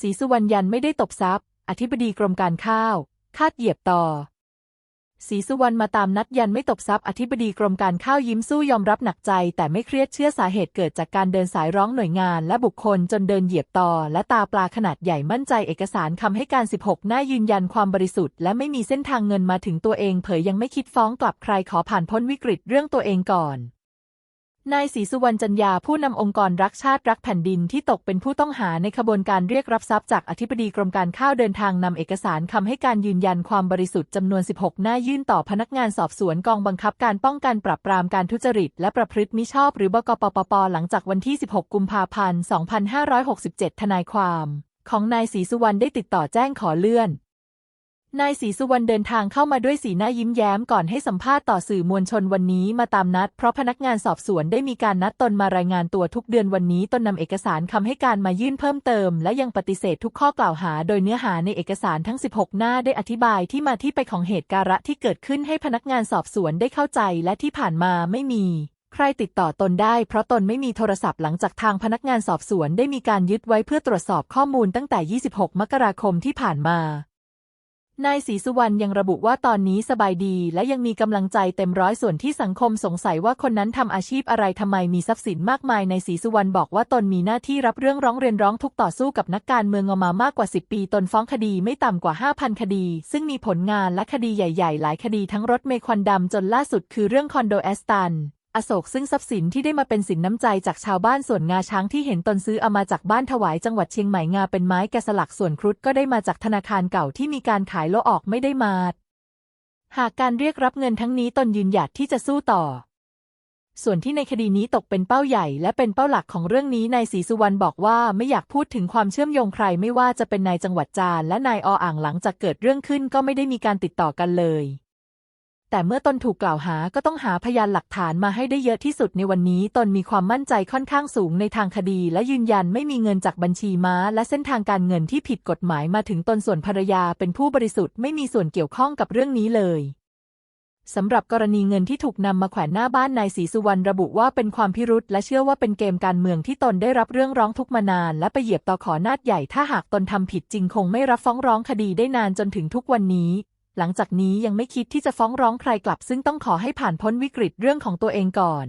ศรีสุวรรณยันไม่ได้ตบทรัพย์ อธิบดีกรมการข้าว คาดเหยียบต่อศรีสุวรรณมาตามนัดยันไม่ตบทรัพย์อธิบดีกรมการข้าวยิ้มสู้ยอมรับหนักใจ แต่ไม่เครียดเชื่อสาเหตุเกิดจากการเดินสายร้องหน่วยงาน และบุคคลจนเดินเหยียบต่อ และตาปลาขนาดใหญ่มั่นใจเอกสารคำให้การ 16 หน้ายืนยันความบริสุทธิ์และไม่มีเส้นทางเงินมาถึงตัวเองเผยยังไม่คิดฟ้องกลับใครขอผ่านพ้นวิกฤตเรื่องตัวเองก่อน นายศรีสุวรรณจันยาผู้นำองค์กรรักชาติรักแผ่นดินที่ตกเป็นผู้ต้องหาในขบวนการเรียกรับทรัพย์จากอธิบดีกรมการข้าวเดินทางนำเอกสารคำให้การยืนยันความบริสุทธิ์จำนวน 16 หน้ายื่นต่อพนักงานสอบสวนกองบังคับการป้องกันปราบปรามการทุจริต และประพฤติมิชอบหรือบกปปปหลังจากวันที่ 16 กุมภาพันธ์ 2567 ทนายความ ของนายศรีสุวรรณได้ติดต่อแจ้งขอเลื่อน นายศรีสุวรรณเดินทางเข้ามาด้วยสีหน้ายิ้มแย้มก่อนให้สัมภาษณ์ต่อสื่อมวลชนวันนี้มาตามนัด เพราะพนักงานสอบสวนได้มีการนัดตนมารายงานตัวทุกเดือนวันนี้ตนนำเอกสารคำให้การมายื่นเพิ่มเติม และยังปฏิเสธทุกข้อกล่าวหา โดยเนื้อหาในเอกสารทั้ง 16 หน้าได้อธิบายที่มาที่ไปของเหตุการณ์ที่เกิดขึ้นให้พนักงานสอบสวนได้เข้าใจและที่ผ่านมาไม่มีใครติดต่อตนได้เพราะตนไม่มีโทรศัพท์หลังจากทางพนักงานสอบสวนได้มีการยึดไว้เพื่อตรวจสอบข้อมูลตั้งแต่ 26 มกราคมที่ผ่านมา นายศรีสุวรรณยังระบุว่าตอนนี้สบายดีและยังมีกำลังใจเต็มร้อยส่วนที่สังคมสงสัยว่าคนนั้นทำอาชีพอะไรทำไมมีทรัพย์สินมากมายในศรีสุวรรณบอกว่าตนมีหน้าที่รับเรื่องร้องเรียนร้องทุกต่อสู้กับนักการเมืองมามากกว่า 10 ปี ตนฟ้องคดีไม่ต่ำกว่า 5,000 คดี ซึ่งมีผลงานและคดีใหญ่ ๆ หลายคดีทั้งรถเมควันดำจนล่าสุดคือเรื่องคอนโดแอสตัน อโศกซึ่งทรัพย์สินที่ได้มาเป็นสินน้ำใจจากชาวบ้านส่วนงาช้างที่เห็นตนซื้อเอามาจากบ้านถวายจังหวัดเชียงใหม่งาเป็นไม้แกะสลักส่วนครุฑก็ได้มาจากธนาคารเก่าที่มีการขายโลออกไม่ได้มาหากการเรียกรับเงินทั้งนี้ตนยืนหยัดที่จะสู้ต่อ ส่วนที่ในคดีนี้ตกเป็นเป้าใหญ่และเป็นเป้าหลักของเรื่องนี้นายศรีสุวรรณบอกว่าไม่อยากพูดถึงความเชื่อมโยงใครไม่ว่าจะเป็นนายจังหวัดจานและนายออ่างหลังจากเกิดเรื่องขึ้นก็ไม่ได้มีการติดต่อกันเลย แต่เมื่อตนถูกกล่าวหาก็ต้องหาพยานหลักฐานมาให้ได้เยอะที่สุดในวันนี้ตนมีความมั่นใจค่อนข้างสูงในทางคดี และยืนยันไม่มีเงินจากบัญชีม้า และเส้นทางการเงินที่ผิดกฎหมายมาถึงตนส่วนภรรยาเป็นผู้บริสุทธิ์ไม่มีส่วนเกี่ยวข้องกับเรื่องนี้เลยสำหรับกรณีเงินที่ถูกนำมาแขวนหน้าบ้านนายศรีสุวรรณระบุว่าเป็นความพิรุษและเชื่อว่าเป็นเกมการเมืองที่ตนได้รับเรื่องร้องทุกข์มานาน และไปเหยียบต่อขอนาดใหญ่ถ้าหากตนทำผิดจริงคงไม่รับฟ้องร้องคดีได้นานจนถึงทุกวันนี้ หลังจากนี้ยังไม่คิดที่จะฟ้องร้องใครกลับซึ่งต้องขอให้ผ่านพ้นวิกฤตเรื่องของตัวเองก่อน